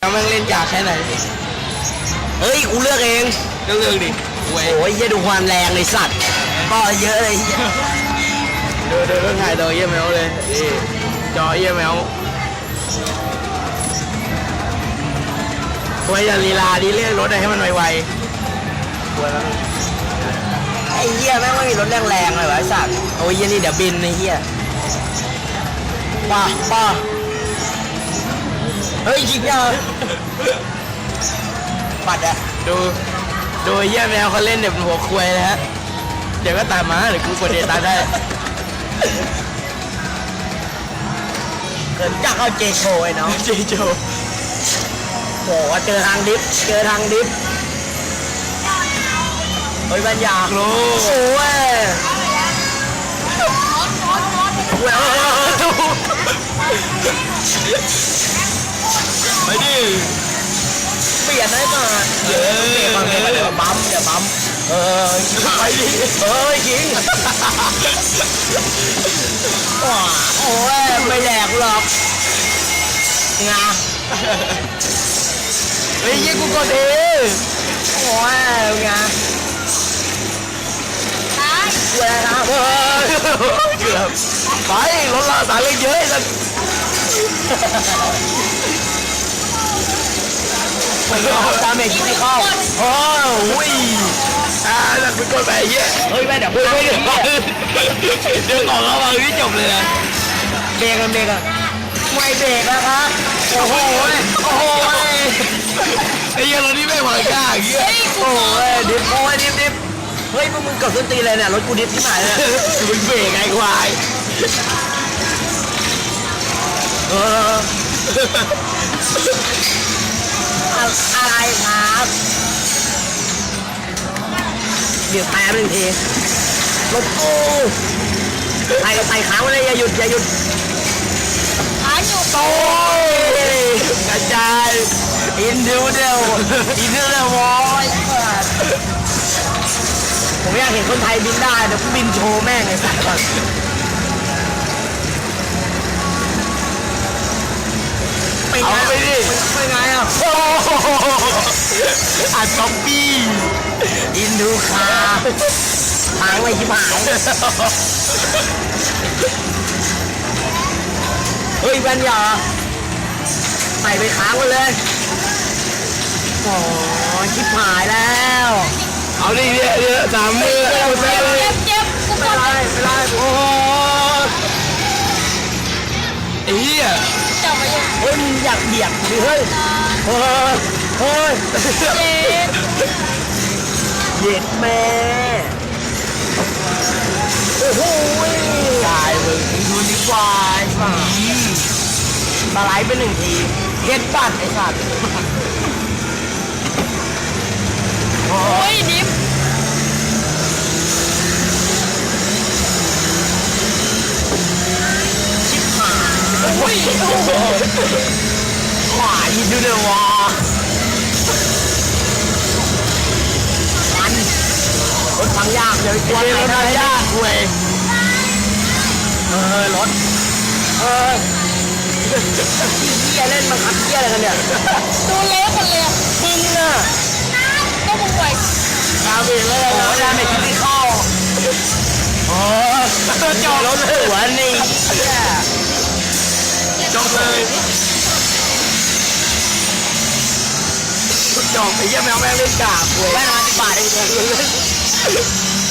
แล้วมันเล่นยากแค่ไหนเฮ้ยกูเลือกเองก็เลือกดิเว้ยโอ้ยเหี้ยดูความแรงเลยสัตว์ก็เยอะเลยเหี้ยเดี๋ยวเดี๋ยวเพิ่งถ่ายตัวเยี่ยมแมวเลยนี่จอเยี่ยมแมวตัวอย่าลีลาดิเรียกรถให้มันไวๆตัวแล้วไอ้เหี้ยแม่งไม่มีรถแรงๆเลยวะไอ้สัตว์โอ้ยเหี้ยนี่เดี๋ยวบินไอ้เหี้ยป่าป่า เฮ้ยยิงยาปัดอะดูดูเยี่ยมแมวเขาเล่นเดี๋ยวหัวควยนะฮะ เดี๋ยวก็ตามมาเดี๋ยวกูกดเดตาได้เกินจักเอาเจโชไอ้น้องเจโจโหเจอทางดิฟเจอทางดิฟเฮ้ยบัญญาโลโอ้ยไป เย้เปลี่ยนก่อนเปลี่ยนก่อนเดี๋ยบัมเดี๋ยบัมเออไปดิเฮ้ยยิงว้าโอ้ยไม่แดกหรอกงาเฮ้ยยี่กูกดเองโอ้ยงาเวลาเฮ้ยเกือบไปรถลาสายเลยเยอะจัง ไม่เข้าดาเมจไม่เข้าโอ้ยอ่าแล้วกูกดไปเยอะเฮ้ยแม่เดี๋ยวเฮ้ยเดี๋ยวเดี๋ยวของเรามาที่จบเลยนะเบรกกันเบรกกันไม่เบรกนะครับโอ้โหโอ้โหไอ้เหี้ยรถนี่ไม่หวังกล้าเงี้ยโอ้ยดิฟโอ้ยดิฟดิฟเฮ้ยพวกมึงกดส้นตีนเลยเนี่ยรถกูดิฟที่ไหนเนี่ยมึงเบรกไงควายเออ อะไรครับเดี๋ยวแป๊บนึงทีรถกูไปไปค้างไว้เลยอย่าหยุดอย่าหยุดโอ้ยกระจายอินดิวเดียวอินดิวเดียววอยผมอยากเห็นคนไทยบินได้เดี๋ยวกูบินโชว์แม่งไอ้สัต เป็นไงอะโอ้อัดก๊อปปี้อินดูคาทางไม่ชิบหายเฮ้ยบัญญาใส่ไปค้างไว้เลยโอ้ชิบหายแล้ว เอาดิเนี่ยเนี่ยสามมือเอาไปเลยเจ็บเจ็บกูกไม่ดได้ไม่ได้โอ้ไอ้เหี้ยจับมาอยู่ เฮ้ยมึงอยากเบียดดิเฮ้ยเฮ้ยเฮ้ยเบเย็ดแม่โอ้โหตายมึงดูดีกว่าไอ้สัสสไลด์ไปหนึ่งทีเฮ็ดบัตรไอ้สัตว์โอ้ยดิฟ ยากเลยกลัวรถยากเว้ยเออรถเออเฮียเล่นมันขับเฮียอะไรกันเนี่ยดูเละคนเลยอะมึงน่ะก็มึงไหวดาเมจเลยนะยดาเมจไม่เข้าโอ้จบรถหัวนี่เฮียจบเลยจบไอ้เหี้ยแมวแม่งเล่นกากเว้ยแม่นอนสิบบาทเอง Oh, my God.